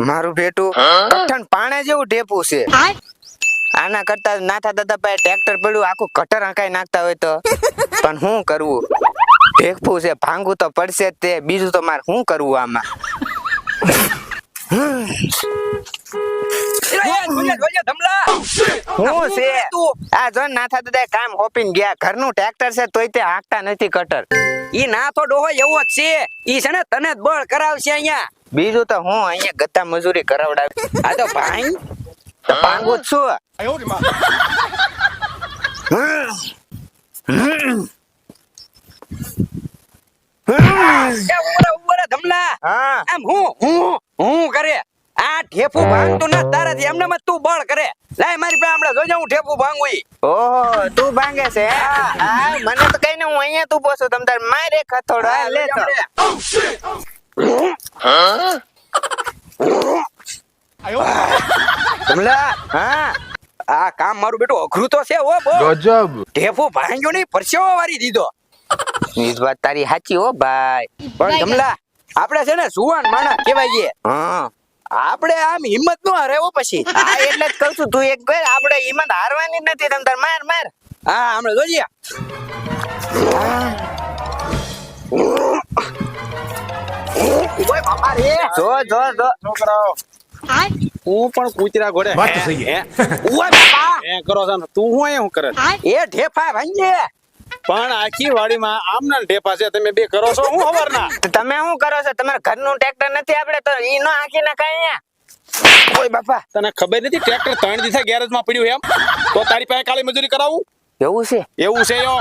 મારું બેટું કઠણ પાણા જેવું ઢેપું છે. આના કરતા નાથા દાદા પાસે ટ્રેક્ટર પડ્યું આખું કટર હંકાઈ નાખતા હોય તો. પણ શું કરવું? ભેખવું છે ભાંગવું તો પડશે તે બીજું તો મારે શું કરવું આમાં? શું છે આ જો નાથા દાદા કામ હોપીને ગયા ઘરનું ટ્રેક્ટર છે તોય તે હાંકતા નથી કટર. ઈ નાથો ડોહો એવો જ છે. ઈ છે ને તને જ બળ કરાવશે અહીંયા. બીજું તો હું અહીંયા ગત્તા મજૂરી કરાવડાવી. આ તો ભાઈ તો ભાંગું જ છું હા. આમ હું હું હું કરે? આ ઠેફું ભાંગતું ના તારાથી એમને જ તું બળ કરે. લાય મારી પાસે હમણાં જોજો હું ઠેફું ભાંગું ઓહો તું ભાંગે છે? મને તો કઈ ને હું અહીંયા તું પોસું તમ તાર મારે ખતોડો હા, લે તો. ધમલા હા. આ કામ મારું બેટું અઘરું તો છે ઓ બો. ગજબ. ઢેફો ભાંગ્યો નહીં પરસેવો વારી દીધો. ઈ વાત તારી સાચી હો ભાઈ. પણ ધમલા આપણે છે ને સુવાન માણસ કહેવાય છે. હા. આપણે આમ હિંમત નો હારે હો પછી. હા એટલે જ કહું છું તું એક ભાઈ આપણે હિંમત હારવાની જ નથી તમ તાર માર માર. હા હમણાં જોજે. જો જો જો. છોકરાઓ હું પણ કૂતરા ઘોડે. વાત તો સહી. હે? ઓય બાપા હે કરો છો તું હું અહીંયા હું કરે? એ ઢેફા ભાંજે પણ આખી વાડીમાં આમના ને છે. તમે બે કરો છો હું હવારના? તો તમે શું કરો છો? તમારા ઘરનું ટ્રેક્ટર નથી આપણે? તો ઈ નો આખી ના કાઈ ઓય બાપા. તને ખબર નથી ટ્રેક્ટર ત્રણ દિવસે ગેરેજમાં પડ્યું એમ? તો તારી પાસે કાલે મજૂરી કરાવું? એવું છે? એવું છે યો.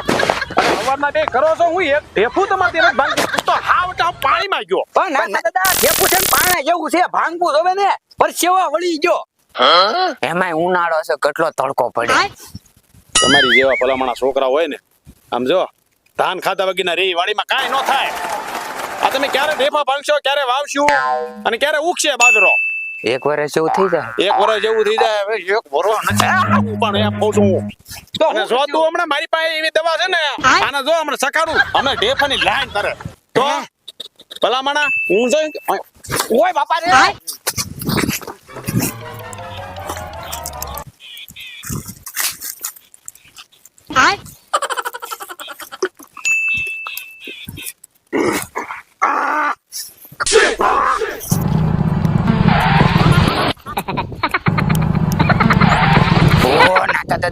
અને બે કરો છો હું એક ભેફું તમારે તેને ભાંગી તો હાવ ટાવ પાણીમાં ગયો. પણ ના દાદા ભેફું છે ને પાણા જેવું છે ભાંગવું જોવે ને પરસેવો વળી ગયો. એમાંય ઉનાળો છે કેટલો તડકો પડે તમારી જેવા ભલામણા છોકરા હોય ને આમ જો ધાન ખાધા વગીના રે વાડીમાં કાંઈ ન થાય. આ તમે ક્યારે ઢેફા ભાંગશો ક્યારે વાવશું અને ક્યારે ઉગશે બાજરો? એક વર્ષ જેવું થઈ જાય. એક વર્ષ જેવું થઈ જાય હવે એક વર્ષ નથી. પણ એમ કહું છું. હું. અને જો તું હમણાં મારી પાસે એવી દવા છે ને આને જો હમણાં સકાડું હમણાં ઢેફાની લાઈન કરે. તો ભલામણા હું જો ઓય બાપા રે. ઓ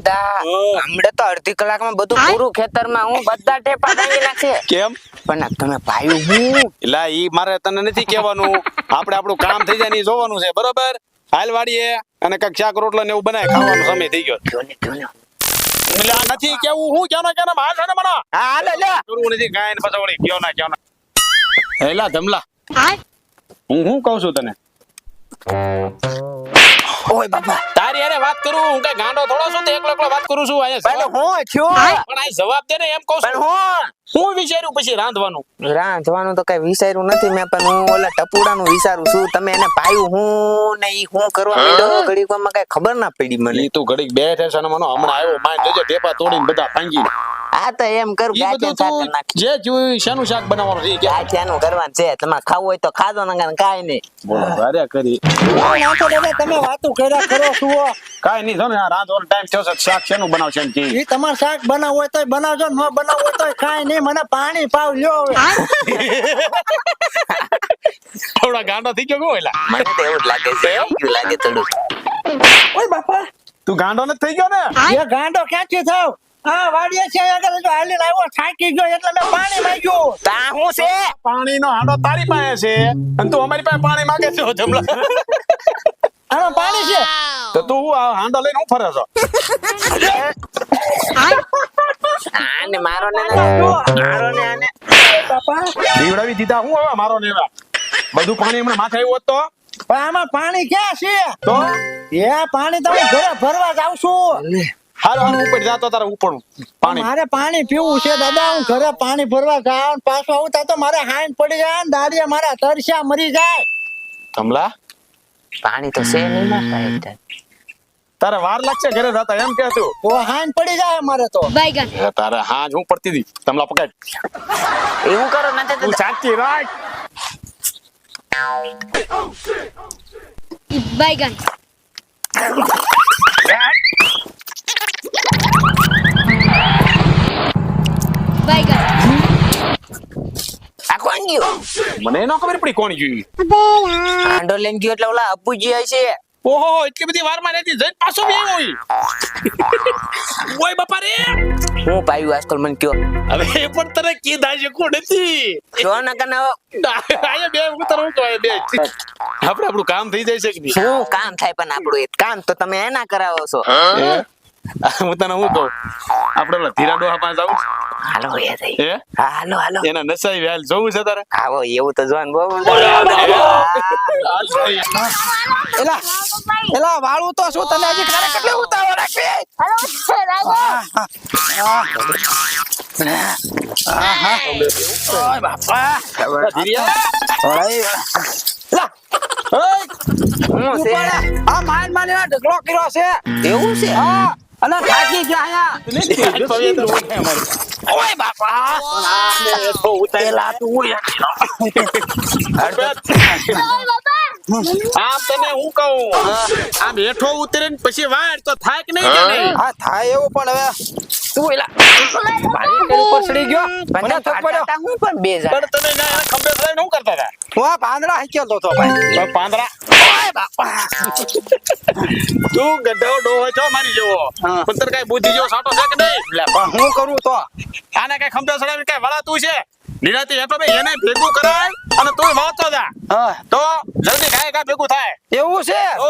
દાદા. હમણાં તો અડધી કલાકમાં બધું પૂરું ખેતરમાં હું બધા ટેપા ભાંગી નાખે કેમ? પણ તમે ભાઈ હું એટલે ઈ મારે તને નથી કહેવાનું. આપણે આપણું કામ થઈ જાય ને જોવાનું છે બરોબર? હાલ વાડીએ અને કક શાક રોટલો ને એવું બનાય ખાવાનો સમય થઈ ગયો. એટલે આ નથી કેવું હું ક્યાંનો ક્યાંનો હાલ છે ને મને? હા હાલો લે કરવું નથી કાંઈ ને પછી વળી કયો ના કયો ના. હેલા ધમલા. હું હું કહું છું તને? ઓય બાપા તારી અરે વાત કરું હું કઈ ગાંડો થોડો છું તે એકલો એકલો વાત કરું છું અહીંયા પણ હું છું? પણ આ જવાબ દે ને એમ કહું પણ હું? હું વિચાર્યું પછી રાંધવાનું? રાંધવાનું તો કઈ વિચાર્યું નથી મેં પણ હું ઓલા ટપુડાનું વિચારું છું. તમે એને પાયું હું ને ઈ હું કરવા માંડ્યો ઘડીકમાં કઈ ખબર ના પડી મને. ઈ તું ઘડીક બે છે ને મને હમણાં આવ્યો માઇન્ડ જોજે ટેપા તોડીને બધા ભાંગી આ તો એમ કર ગાંઠિયા શાક નાખી. જે જોયું શેનું શાક બનાવવાનું છે કે? ગાંઠિયાનું કરવાનું છે તમારે ખાવું હોય તો ખાધો ના કાઈ નહીં. બોલો અરે કરી. દાદા તમે વાતો કર્યા કરો છો. કાઈ નહીં જો ને આ રાંધવાનો ટાઈમ થયો છે શાક શેનું બનાવશે એમ કે? ઈ તમારે શાક બનાવવું હોય તો બનાવજો ન બનાવવું હોય તો કાંઈ નહીં. મને પાણી પાવ લ્યો હવે. થોડા ગાંડો થઈ ગયો કોઈ એલા મને તો એવું જ લાગે છે. એવું લાગે થોડું. ઓય બાપા. તું ગાંડો નથી થઈ ગયો ને? એ ગાંડો ક્યાંથી થયો? હા વાડીએ છે. આગળ જો થાકી ગયો એટલે મેં પાણી માંગ્યું. તા હું છે? પાણીનો હાંડો તારી પાસે છે. અને તું અમારી પાસે પાણી માંગે છે જમલા. આમાં પાણી છે? તો તું આ હાંડો લઈને હું ફરે છો? આને મારો ને મારો ને આને. દીવડાવી દીધા. હું હવે મારો ને બધું પાણી હમણાં માથે આવ્યું તો? પણ આમાં પાણી ક્યાં છે? તો? એ પાણી તમે ઘરે ભરવા જાઉં છું. હાલ હાલ ઉપર જાતો તારે ઉપડું. પાણી. મારે પાણી પીવું છે દાદા. હું ઘરે પાણી ભરવા જાઉં ને પાછો આવું તો મારે હાઈન પડી જાય ને દાડિયા મારા તરસ્યા મરી જાય. કમલા? પાણી તો છે નહીં તારે વાર લાગશે ઘરે જતા એમ કે તું. ઓ હાન પડી જાય મારે તો. બાઈગન તારે હાજ હું પડતી દી તમલા પકડ. એવું કરો ન તું સાચી રાખ. બાઈગન બાઈગન આ કોણ ગયું? મને નો ખબર પડી કોણ જોયું આંડો લઈને ગયો એટલે ઓલા અપુજી છે ઓહો એટલી બધી વારમાં રહેતી જઈને પાછો બે હોય. ઓય બાપા રે હું પાયું આજકાલ મને કયો? હવે એ પણ તને કીધા છે કોણ હતી? જો ન કના આયા બે હું તને તો બે આપણે આપણું કામ થઈ જાય છે કે નહીં? શું કામ થાય પણ આપણું? કામ તો તમે એના કરાવો છો. હે? હું તને હું કહું? આપડે ઓલા ધીરા ડોહા પાસે આવું હાલો એ થઈ હાલો હાલો. એના નસાઈ વ્યાલ જોવું છે તારે? આવો એવું તો જોવાનું બહુ એલા એલા વાળું તો શું? તને હજી તારે કેટલી રાખવી? ઓય બાપા. ધીરિયા? હું છે આ માન માન ઢગલો કર્યો છે. એવું છે? હા. અને થાકી ગયા અહીંયા ઓય બાપા! એલા તું આમ તને હું કહું? આમ હેઠો ઉતરે ને પછી વાર તો થાય કે નહીં કે હા થાય એવું પણ હવે. તું એલા? મારી પેલી ઉપર ચડી ગયો. મને મને પડ્યો હું પણ બે જણ પણ તમે ના ખંભે થઈને શું કરતા હતા? હું આ પાંદડા હાંકેલો તો ભાઈ. પાંદડા. ઓય બાપા. તું ગઢો ડોહો છો મારી જેવો. પણ તને કઈ બુદ્ધિ જેવો સાટો છે કે નહીં? હું કરું તો? આને કઈ ખંભે ચડાવી કઈ વળાતું છે? નિરાતી બે એને ભેગું કરાય અને તું વાંચો જા. તો જલ્દી કાય કા ભેગું થાય. એવું છે? તો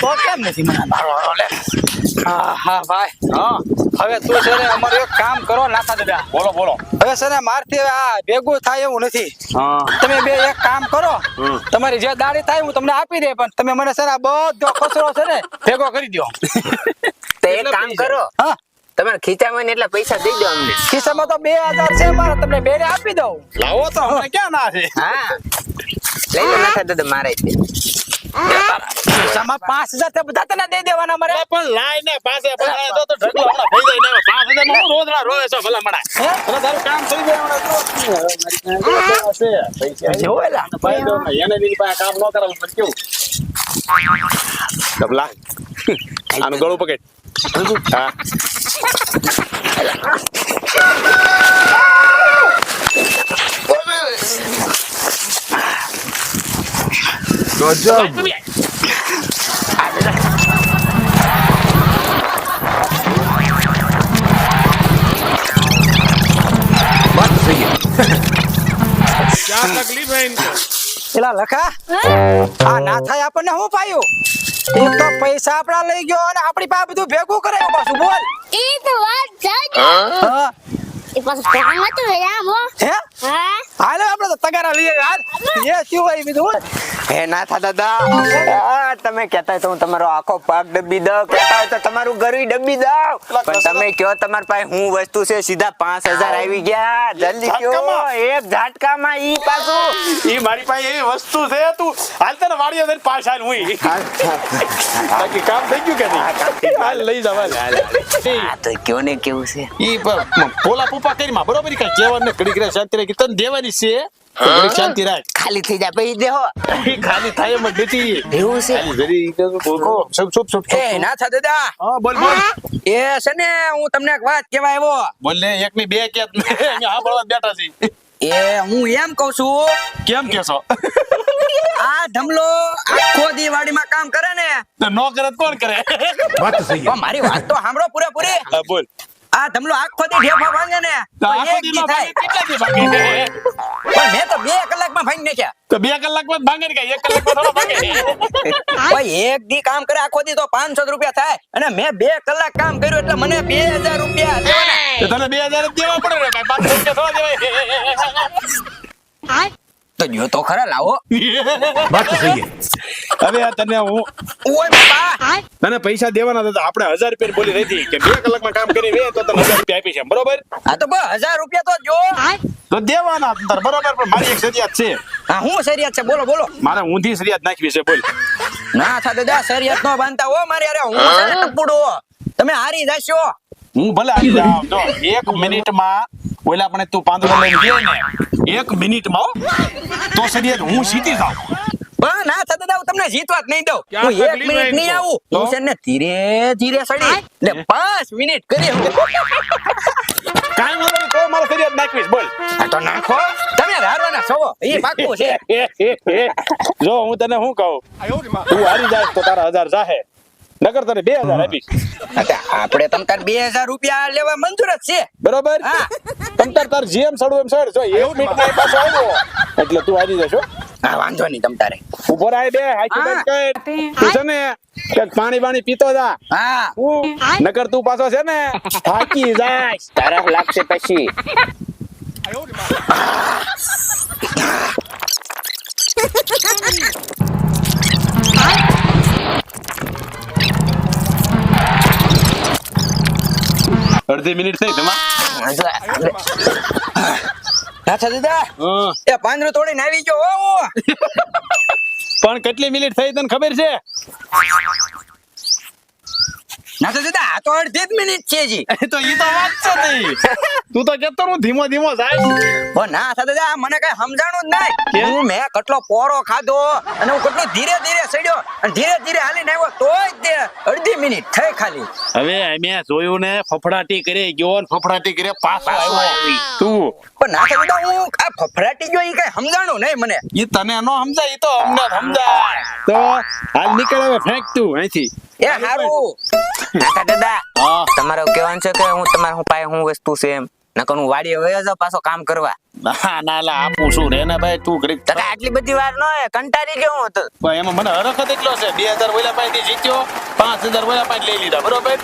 તો કેમ નથી મને મારો વારો લે? હા હા ભાઈ. હા. હવે તું છે ને અમારું એક કામ કરો નાખા દાદા બોલો બોલો. હવે છે ને મારથી આ ભેગું થાય એવું નથી. હા. તમે બે એક કામ કરો. તમારી જે દાડી થાય હું તમને આપી દે પણ તમે મને છે ને આ બધો કચરો છે ને ભેગો કરી દો તો એક કામ કરો. હા. તમારે ખીચામાં ને એટલા પૈસા દઈ દો અમને. ખિસ્સામાં તો બે હજાર છે મારે તમને બે આપી દઉં. લાવો તો હમણાં ક્યાં ના છે? હા. લઈ લો નાથા દાદા મારે છે. ખિસ્સામાં પાંચ હજાર તે બધા તને દઈ દેવાના મારે પણ લાય ને પાસે પાસે તો તો ઢગલો હમણાં થઈ જાય ને પાંચ હજારમાં હું રોજડા રોવે છો ભલા મણા હે? તારું કામ થઈ જાય હમણાં જો. મારી પાસે છે પૈસા છે. ભાઈ દો એને બીજી પાસે કામ ન કરાવું કેવું? ડબલા આનું ગળું પકડ. હા क्या तकलीफ है इनको એલા લખા આ ના થાય આપણને શું પાયું એક તો પૈસા આપડા લઈ ગયો અને આપણી પાસે બધું ભેગું કરે પાછું બોલ. એ તો વાત જાજો. હા? એ પાછું કામ હતું હે. હા? હાલો આપણે તો તગારા લઈએ હાલ. જે શું હોય બીજું હે નાથા દાદા. તમે કહેતા હોય તો હું તમારો આખો પગ ડબ્બી દઉં. કહેતા તો તમારું ઘર ડબ્બી દઉં. પણ તમે કયો તમારી પાસે હું વસ્તુ છે સીધા પાંચ હજાર આવી ગયા. જલ્દી કયો. એક ઝાટકામાં ઈ પાછું. એ મારી પાસે એવી વસ્તુ છે તું હાલ તને વાડીએ જઈને પાછા હાલ બાકી કામ થઈ ગયું કે નહીં? હાલ લઈ જવા આ તો કયો ને કેવું છે? ઈ પોલા પુપા કરી માં બરોબર કઈ કહેવાનું રહે તને દેવાની છે? શાંતિ રાખ. ખાલી થઈ જાય પછી દેહો. ખાલી થાય એમ જ નથી એવું છે. જરી બોલો શુભ શુભ શુભ એ ના થા દાદા. હા બોલ બોલ. એ છે ને હું તમને એક વાત કહેવા આવ્યો. બોલ ને એક ની બે કે અમે સાંભળવા બેઠા છીએ. એ હું એમ કઉ છું. કેમ આ ઢમલો આખો દી વાડીમાં કામ કરે ને. તો નો કરે કોણ કરે? પણ મારી વાત તો સાંભળો પૂરેપૂરી. બોલ. આ ઢમલો આખો દી ઢેફા ભાંગે ને તો એક દી થાય. કેટલા દી ભાગે પણ મેં તો બે કલાકમાં ભાંગી નાખ્યા. તો 2 કલાકમાં ભાગે ને કઈ? એક કલાકમાં થોડો ભાંગે ભાઈ એક દી કામ કરે આખો દી તો પાંચસો રૂપિયા થાય. અને મેં બે કલાક કામ કર્યું એટલે મને બે હજાર રૂપિયા દેવાના. તો તને બે હજાર દેવા પડે રે ભાઈ 500 રૂપિયા થોડા દેવાય. તો જો તો ખરા લાવો. હવે આ તને હું ઓય બાપા. તને પૈસા દેવાના હતા આપણે હજાર રૂપિયા બોલી રહી હતી કે બે કલાકમાં કામ કરી વે તો તને હજાર રૂપિયા આપી છે બરોબર? હા તો હજાર રૂપિયા તો જો. તો દેવાના તાર બરોબર પણ મારી એક સરિયાત છે. હા હું શરિયાત છે? બોલો બોલો. મારે ઊંધી સરિયાત નાખવી છે બોલ. ના થા દાદા શરિયાત નો બાંધતા હો મારી અરે હું છે ને ટપુડો. તમે હારી જાશો. હું ભલે આવી જાઉં જો એક મિનિટમાં ઓલા આપણે તું પાંદડો લઈને ગયો ને એક મિનિટમાં હો, તો સરિયાત હું જીતી જાઉં. પણ ના થા દાદા તમને તમને જીતવા જ નહીં દઉં. હું એક મિનિટ નહીં આવું. હું છે ને ધીરે ધીરે સડી. ને પાંચ મિનિટ કરી હું. કાંઈ વાંધો નહીં, તો મારે ફરિયાદ નાખવીશ બોલ. તો નાખો. તમે હારવાના છો. એ પાક્કું છે. જો હું તને શું કહું? તું હારી જાય તો તારા હજાર જાહે. નગર તને બે હજાર આપીશ. આપણે તમતાર બે હજાર રૂપિયા લેવા મંજૂર જ છે. બરોબર? તમતાર તાર જેમ સડવું એમ સડ. જો એવું મીટ એ પાછો આવ્યો. એટલે તું આવી જશો હા. વાંધો નહીં તમ તારે. ઊભો રાય બે હાચી બેન બંધ તું છે ને કંઈક પાણી બાણી પીતો જા. હા. નકર તું પાછો છે ને થાકી જાય. તારા લાગશે પછી. અડધી મિનિટ થઈ તમા નાથા દાદા એ પાંદડું તોડીને આવી ગયો પણ કેટલી મિનિટ થઈ તને ખબર છે? નાથા દાદા આ તો અડધી જ મિનિટ છે જી તો ઈ તો વાત છે નહીં તું તો કેતો હું ધીમો ધીમો જાય ઓ નાથા દાદા મને કઈ સમજાણું જ નહીં. હું મેં કેટલો પોરો ખાધો અને હું કેટલો ધીરે ધીરે સડ્યો અને ધીરે ધીરે હાલીને આવ્યો તોય અડધી મિનિટ થઈ ખાલી. હવે અમે જોયું ને ફફડાટી કરે ગયો ને ફફડાટી કરે પાછો આવ્યો. તું. પણ ના કહી દઉં હું આ ફફડાટી ગયો એ કઈ સમજાણો નહીં મને. ઈ તને નો સમજાય ઈ તો અમને સમજાય. તો હાલ નીકળ હવે ફેંક તું અહીંથી. એ હારું. નાતા દાદા તમારો કહેવાનું છે કે હું તમારે હું પાસે હું વસ્તુ છે એમ. નકર હું વાડીએ વયો જાઉં પાછો કામ કરવા. ના ના લા આપું છું. રે ને ભાઈ તું કરી તને આટલી બધી વાર ન હોય કંટાળી ગયો હું તો. એમાં મને હરખત જ એટલો છે. બે હજાર ઓલા પાસેથી જીત્યો. પાંચ હજાર ઓલા પાંચ લઈ લીધા બરોબર?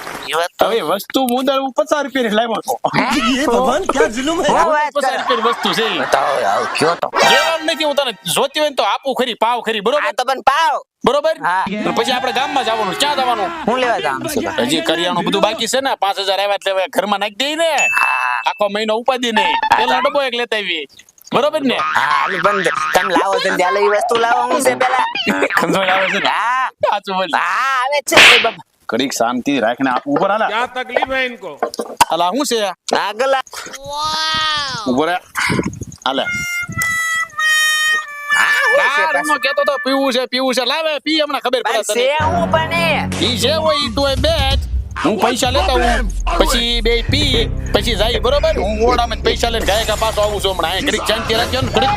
હવે વસ્તુ મુદલ હું પચાસ રૂપિયા લાવ્યો છો. હું? વાત પચાસ કરે. રૂપિયાની વસ્તુ છે બતાવો આવ કયો તો? લેવાનું નથી હું તને જોતી હોય ને તો આપું ખરી પાવ ખરી બરોબર? આ તો પણ પાવ. બરોબર? હા. પછી આપણે ગામમાં જવાનું ક્યાં જવાનું? હું લેવા જવાનું હજી કરિયાણું બધું બાકી છે ને પાંચ હજાર આવ્યા એટલે ઘરમાં નાખી દઈ ને. આખો મહિનો ઉપાદી નહીં. પેલા ડબ્બો એક લેતા આવી બરોબર ને? હા બંધ. તમે લાવો છે ત્યાં લઈ વસ્તુ લાવો હું છે પેલા. ખંજો લાવો છે હા. સાચું બોલ. હા આવે છે બાબા કડીક શાંતિ રાખને આપ ઉપર આલા ક્યાં તકલીફ હે ઇનકો? અલા હું છે? આગલા વાવ ઉપર આલા કેતો તો પીવું છે પીવું છે. લાવે પી હમણાં ખબર પડે છે હું પણ ઈ જે હોય તો બેટ હું પૈસા લેતા હું પછી બે પી પછી જાય બરોબર? હું ઓરડામાં જ પૈસા લઈને ગાયકા પાછો આવું છું હમણાં. ઘડીક શાંતિ રાખજો ને ઘડીક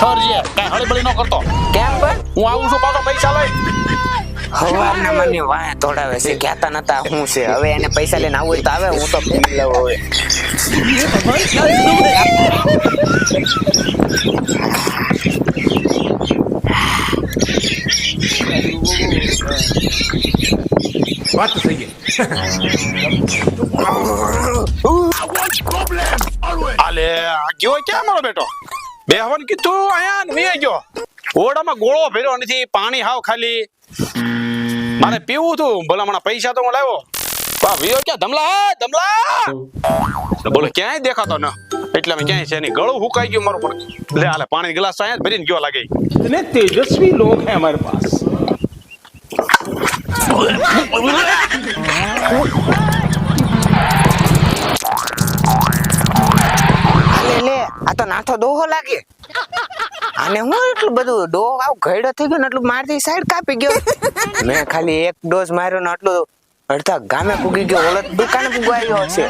ઠર જે કાંઈ હળબળી ન કરતો. કેમ પણ? હું આવું છું પાછો પૈસા લઈ હવારના મને વાય તોડાવે છે કહેતા નતા હું છે. હવે એને પૈસા લઈને આવું હોય તો આવે હું તો પી લઉં હવે. વાત થઈ ગઈ આલે ક્યાં મારો બેટો? બે હવન કીધું, અહીંયા ને અહીંયા ગયો. ગોળો ભર્યો નથી, પાણી હાવ ખાલી. મારે પીવું તું, ભલામણા પૈસા તો હું લાવ્યો. વાહ વિયો ક્યાં, ધમલા ધમલા? બોલો, ક્યાંય દેખાતો ન. એટલે અમે ક્યાંય છે નહીં. ગળું હુકાઈ ગયું મારું પણ. લે હાલે પાણી ગ્લાસ આયા ભરીને ગયો લાગે. તેજસ્વી લોક હે અમારે પાસે. આ તો નાથો દોહો લાગે. અને હું એટલું બધું ડોહ આવ ઘડો થઈ ગયો ને એટલું મારથી સાઈડ કાપી ગયો. મેં ખાલી એક ડોઝ માર્યો ને આટલું અડધા ગામે પૂગી ગયો, ઓલો દુકાને પૂગવાયો હશે.